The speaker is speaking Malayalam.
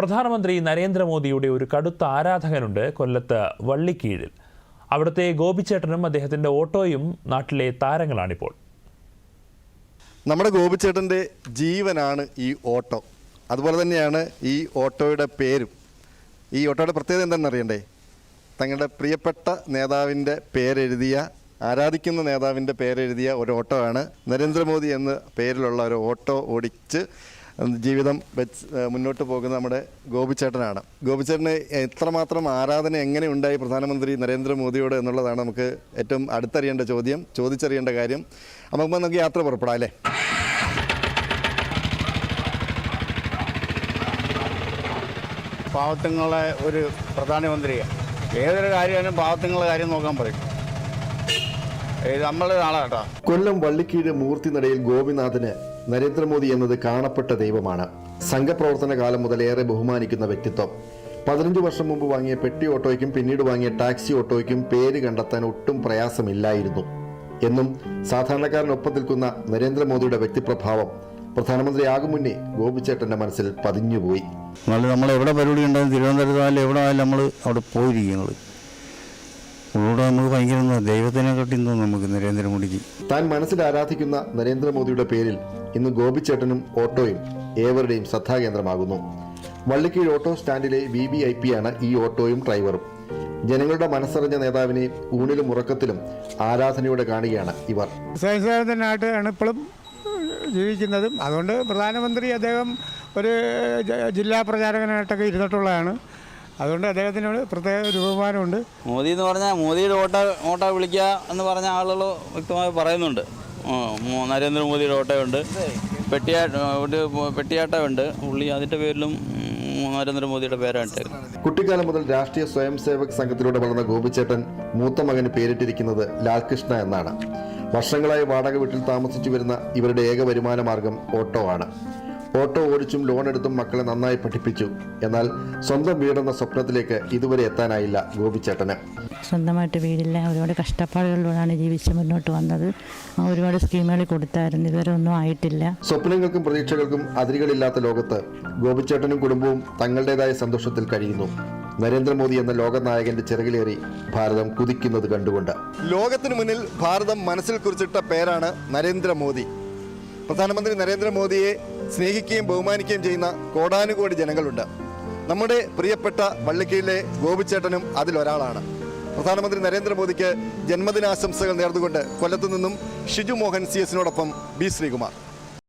പ്രധാനമന്ത്രി നരേന്ദ്രമോദിയുടെ ഒരു കടുത്ത ആരാധകനുണ്ട് കൊല്ലത്ത് വള്ളിക്കീഴിൽ. അവിടുത്തെ ഗോപിച്ചേട്ടനും അദ്ദേഹത്തിന്റെ ഓട്ടോയും നാട്ടിലെ താരങ്ങളാണിപ്പോൾ. നമ്മുടെ ഗോപിച്ചേട്ടന്റെ ജീവനാണ് ഈ ഓട്ടോ. അതുപോലെ തന്നെയാണ് ഈ ഓട്ടോയുടെ പേരും. ഈ ഓട്ടോയുടെ പ്രത്യേകത എന്താണെന്ന് അറിയണ്ടേ? തങ്ങളുടെ പ്രിയപ്പെട്ട നേതാവിന്റെ പേരെഴുതിയ ആരാധിക്കുന്ന നേതാവിന്റെ പേരെഴുതിയ ഒരു ഓട്ടോ ആണ് നരേന്ദ്രമോദി എന്ന പേരിലുള്ള ഒരു ഓട്ടോ ഓടിച്ച് ജീവിതം വെച്ച് മുന്നോട്ട് പോകുന്ന നമ്മുടെ ഗോപിച്ചേട്ടനാണ്. ഗോപിച്ചേട്ടന് എത്രമാത്രം ആരാധന എങ്ങനെ ഉണ്ടായി പ്രധാനമന്ത്രി നരേന്ദ്രമോദിയോട് എന്നുള്ളതാണ് നമുക്ക് ഏറ്റവും അടുത്തറിയേണ്ട ചോദ്യം ചോദിച്ചറിയേണ്ട കാര്യം. നമുക്ക് നമുക്ക് യാത്ര പുറപ്പെടാം അല്ലേ? പാവത്തുങ്ങളെ ഒരു പ്രധാനമന്ത്രിയാണ് ഏതൊരു കാര്യമായാലും പാവത്തങ്ങളുടെ കാര്യം നോക്കാൻ പറയും. നമ്മളെ കൊല്ലം വള്ളിക്കീഴ് മൂർത്തിനടയിൽ ഗോപിനാഥന് നരേന്ദ്രമോദി എന്നത് കാണപ്പെട്ട ദൈവമാണ്. സംഘപ്രവർത്തന കാലം മുതൽ ഏറെ ബഹുമാനിക്കുന്ന വ്യക്തിത്വം. പതിനഞ്ച് വർഷം മുമ്പ് വാങ്ങിയ പെട്ടി ഓട്ടോയ്ക്കും പിന്നീട് വാങ്ങിയ ടാക്സി ഓട്ടോയ്ക്കും പേര് കണ്ടെത്താൻ ഒട്ടും പ്രയാസമില്ലായിരുന്നു. എന്നും സാധാരണക്കാരനൊപ്പം നിൽക്കുന്ന നരേന്ദ്രമോദിയുടെ വ്യക്തിപ്രഭാവം പ്രധാനമന്ത്രിയാകും മുന്നേ ഗോപിച്ചേട്ടന്റെ മനസ്സിൽ പതിഞ്ഞുപോയി. നമ്മൾ എവിടെ പരിപാടി ഉണ്ടായാലും തിരുവനന്തപുരത്തായാലും എവിടെ ആയാലും നമ്മൾ അവിടെ പോയിരിക്കും ഇവിടെ നമുക്ക് ഭയങ്കര ദൈവത്തിനെ കാട്ടി തോന്നും നമുക്ക് നരേന്ദ്രമോദിക്ക്. താൻ മനസ്സിൽ ആരാധിക്കുന്ന നരേന്ദ്രമോദിയുടെ പേരിൽ ഇന്ന് ഗോപിച്ചേട്ടനും ഓട്ടോയും ഏവരുടെയും ശ്രദ്ധാകേന്ദ്രമാകുന്നു വള്ളിക്കീഴ് ഓട്ടോ സ്റ്റാൻഡിലെ വി വി ഐ പി ആണ് ഈ ഓട്ടോയും ഡ്രൈവറും. ജനങ്ങളുടെ മനസ്സറിഞ്ഞ നേതാവിനെ ഊണിലും ഉറക്കത്തിലും ആരാധനയോടെ കാണുകയാണ് ഇവർ. സ്വയംസേവകനായിട്ടാണ് ഇപ്പോഴും ജീവിക്കുന്നതും. അതുകൊണ്ട് പ്രധാനമന്ത്രി അദ്ദേഹം ഒരു ജില്ലാ പ്രചാരകനായിട്ടൊക്കെ ഇരുന്നിട്ടുള്ളതാണ്. അതുകൊണ്ട് അദ്ദേഹത്തിനോട് പ്രത്യേക ഒരു ബഹുമാനമുണ്ട്. മോദി എന്ന് പറഞ്ഞാൽ മോദിയുടെ ഓട്ട ഓട്ട വിളിക്കുക എന്ന് പറഞ്ഞ ആളുകൾ വ്യക്തമായി പറയുന്നുണ്ട്. നരേന്ദ്രമോദിയുടെ ഓട്ടയുണ്ട്. പെട്ടിയാട്ട ഒരു പെട്ടിയാട്ടമുണ്ട് പുള്ളി അതിന്റെ പേരിലും നരേന്ദ്രമോദിയുടെ പേരാണ് കുട്ടിക്കാലം മുതൽ രാഷ്ട്രീയ സ്വയം സേവക് സംഘത്തിലൂടെ വളർന്ന ഗോപിച്ചേട്ടൻ മൂത്ത മകന് പേരിട്ടിരിക്കുന്നത് ലാൽകൃഷ്ണ എന്നാണ്. വർഷങ്ങളായി വാടക വീട്ടിൽ താമസിച്ചു വരുന്ന ഇവരുടെ ഏക വരുമാന മാർഗം ഓട്ടോ ആണ്. ഓട്ടോ ഓടിച്ചും ലോൺ എടുത്തും മക്കളെ നന്നായി പഠിപ്പിച്ചു. എന്നാൽ സ്വന്തം വീടെന്ന സ്വപ്നത്തിലേക്ക് ഇതുവരെ എത്താനായില്ല ഗോപിച്ചേട്ടന്. സ്വന്തമായിട്ട് വീടില്ല. ഒരുപാട് കഷ്ടപ്പാടുകളിലൂടെയാണ് ജീവിച്ച് മുന്നോട്ട് വന്നത്. ഒരുപാട് സ്കീമുകൾ കൊടുത്തായിരുന്നു. ഇതുവരെ ഒന്നും ആയിട്ടില്ല. സ്വപ്നങ്ങൾക്കും പ്രതീക്ഷകൾക്കും അതിരുകളില്ലാത്ത ലോകത്ത് ഗോപിച്ചേട്ടനും കുടുംബവും തങ്ങളുടേതായ സന്തോഷത്തിൽ കഴിയുന്നു. നരേന്ദ്രമോദി എന്ന ലോകനായകന്റെ ചിറകിലേറി ഭാരതം കുതിക്കുന്നത് കണ്ടുകൊണ്ട്. ലോകത്തിന് മുന്നിൽ ഭാരതം മനസ്സിൽ കുറിച്ചിട്ട പേരാണ് നരേന്ദ്രമോദി. പ്രധാനമന്ത്രി നരേന്ദ്രമോദിയെ സ്നേഹിക്കുകയും ബഹുമാനിക്കുകയും ചെയ്യുന്ന കോടാനുകോടി ജനങ്ങളുണ്ട്. നമ്മുടെ പ്രിയപ്പെട്ട പള്ളിക്കയിലെ ഗോപിച്ചേട്ടനും അതിലൊരാളാണ്. പ്രധാനമന്ത്രി നരേന്ദ്രമോദിക്ക് ജന്മദിനാശംസകൾ നേർന്നുകൊണ്ട് കൊല്ലത്തു നിന്നും ഷിജു മോഹൻ സി എസിനോടൊപ്പം ബി ശ്രീകുമാർ.